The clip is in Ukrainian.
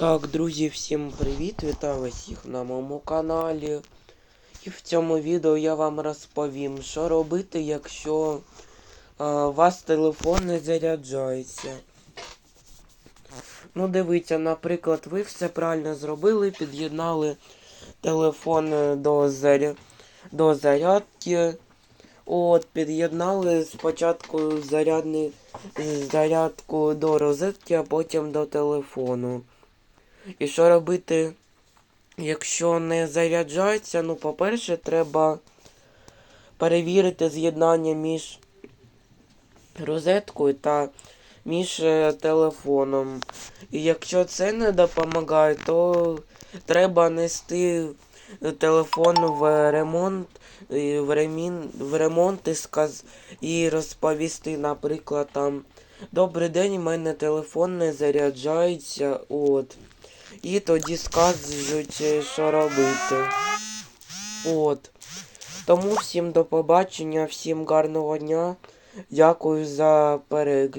Так, друзі, всім привіт! Вітаю всіх на моєму каналі. І в цьому відео я вам розповім, що робити, якщо а, у вас телефон не заряджається. Ну, дивіться, наприклад, ви все правильно зробили, під'єднали телефон е, до, заря... до зарядки. От, під'єднали спочатку зарядний... зарядку до розетки, а потім до телефону. І що робити, якщо не заряджається? Ну, по-перше, треба перевірити з'єднання між розеткою та між е, телефоном. І якщо це не допомагає, то треба нести телефон в ремонт, в, ремін, в ремонт і, сказ, і розповісти, наприклад, там. Добрий день, у мене телефон не заряджається. От. І тоді скажуть, е, що робити. От. Тому всім до побачення, всім гарного дня. Дякую за перегляд.